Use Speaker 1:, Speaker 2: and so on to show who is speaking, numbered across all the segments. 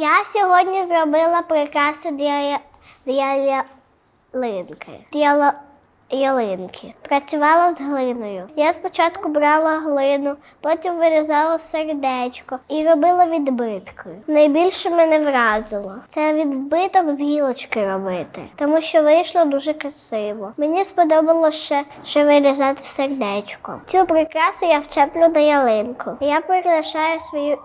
Speaker 1: Я сьогодні зробила прикрасу для, для ялинки. Для ялинки. Працювала з глиною. Я спочатку брала глину, потім вирізала сердечко і робила відбитки. Найбільше мене вразило це відбиток з гілочки робити, тому що вийшло дуже красиво. Мені сподобалося ще, ще вирізати сердечко. Цю прикрасу я вчеплю на ялинку. Я прикрашаю свою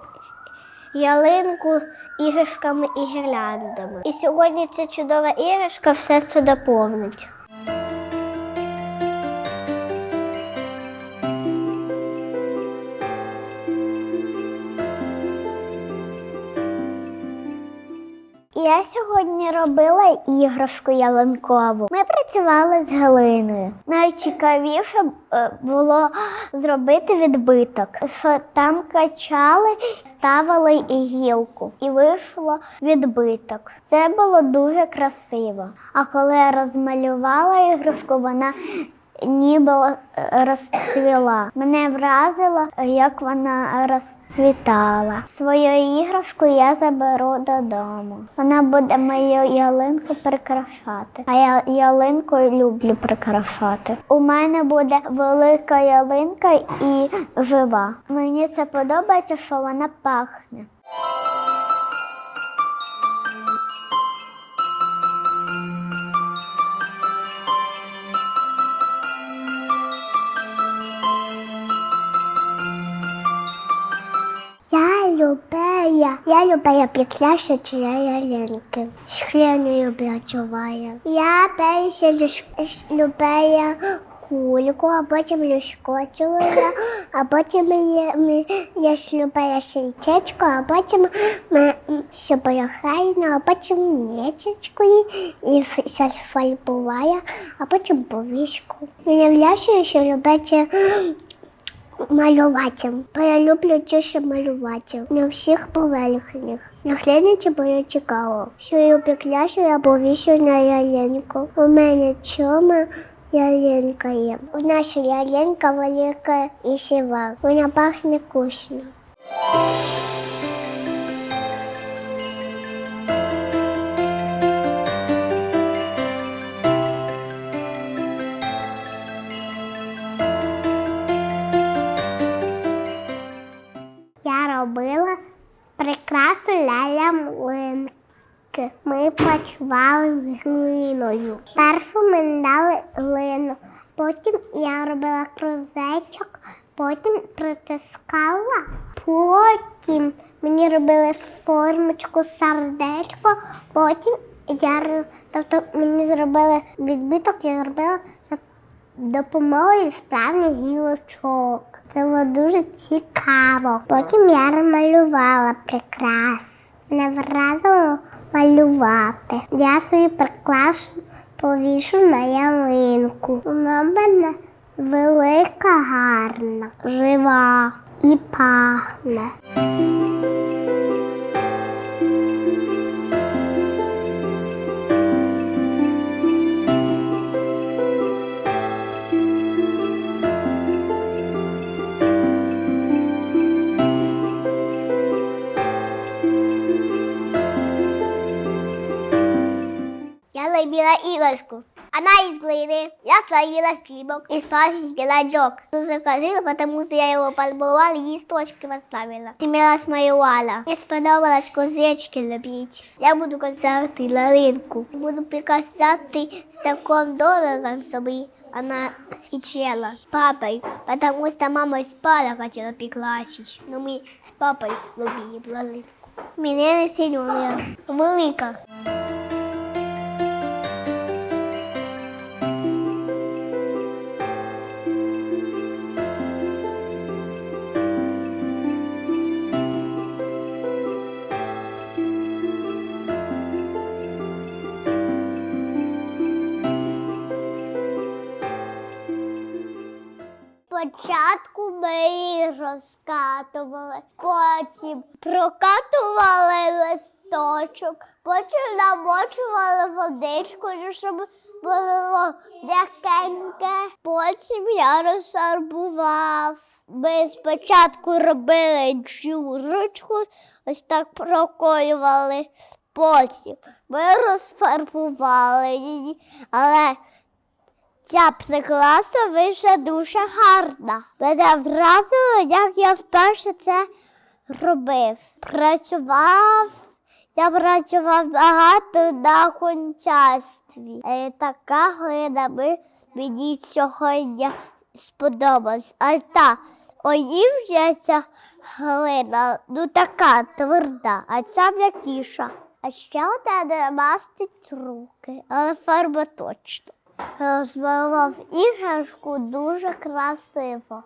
Speaker 1: ялинку іграшками і гірляндами. І сьогодні ця чудова іграшка все це доповнить. Я сьогодні робила іграшку ялинкову. Ми працювали з глиною. Найцікавіше е, було зробити відбиток, що там качали, ставили гілку, і вийшло відбиток. Це було дуже красиво. А коли я розмалювала іграшку, вона ніби е, розцвіла. Мене вразило, як вона розцвітала. Свою іграшку я заберу додому. Вона буде мою ялинку прикрашати. А я ялинку люблю прикрашати. У мене буде велика ялинка і жива. Мені це подобається, що вона пахне. Любея, я любея підкляша чи я ялинки. Шкленою працюваю. Я перше любея кульку, а потім люшкочувала, а потім я, я любила сінтечку, а потім ми шибарахайну, а потім ніточкою і фальбуває, а потім повішку. Уявляю, що любите малювати. Бо я люблю тіше малювати. На всіх поверхнях. На хлібниці було цікаво. Що я пекла, що я повішу на ялинку. У мене чома ялинка є. У наша ялинка велика і сіва. Вона пахне вкусно. Ми глиною. Першу ми дали глину, потім я робила крузечок, потім притискала, потім мені робили формочку, сердечко, потім я тобто мені зробили відбиток, я зробила допомогою справних гілочок. Це було дуже цікаво. Потім я намалювала прикрас. Мене вразило малювати. Я свою приклашу повішу на ялинку. Вона мене велика, гарна, жива і пахне. Я зробила іграшку. Она из глины. Я словила слибок из пачки ладжок. Дуже красиво, потому что я его подбывала и листочки поставила. Тимела смалювала. Мне сподобалось козечки лепить. Я буду казати ларинку. Буду приказати з таким дорогом, чтобы она свечела. Папой, потому что мама спала, хотела прикрасить. Но мы с папой любили ларинку. Мене не сильно велика. Ми їх розкатували, потім прокатували листочок, потім намочували водичкою, щоб було м'якеньке. Потім я розфарбував. Ми спочатку робили джурочку, ось так проколювали. Потім ми розфарбували її, але ця прикраса вийшла дуже гарна. Мене вразило, як я вперше це робив. Працював, я працював багато на кончарстві. Е, Така глина мені сьогодні сподобалась. А та олів'я глина, ну така тверда, а ця м'якіша. А ще одне мастить руки, але фарба точно. Розмалював іграшку дуже красиво.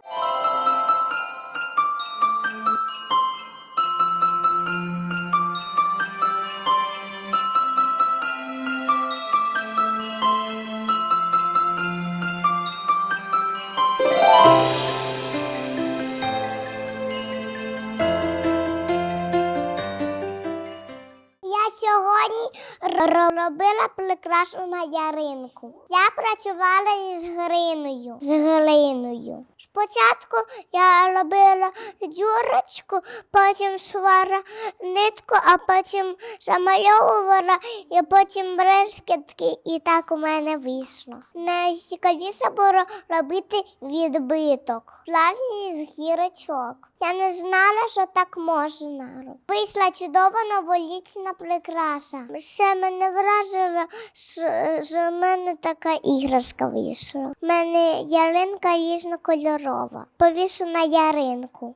Speaker 1: Робила прикрашу на яринку. Я працювала із глиною. З глиною. Спочатку я робила дюрочку, потім швара нитку, а потім замальовувала і потім брескетки, і так у мене вийшло. Найцікавіше було робити відбиток. Плавні з гірочок. Я не знала, що так можна. Вийшла чудова новорічна прикраса. Ще мене вражило, що в мене така іграшка вийшла. У мене яринка ніжно-кольорова. Повішу на яринку.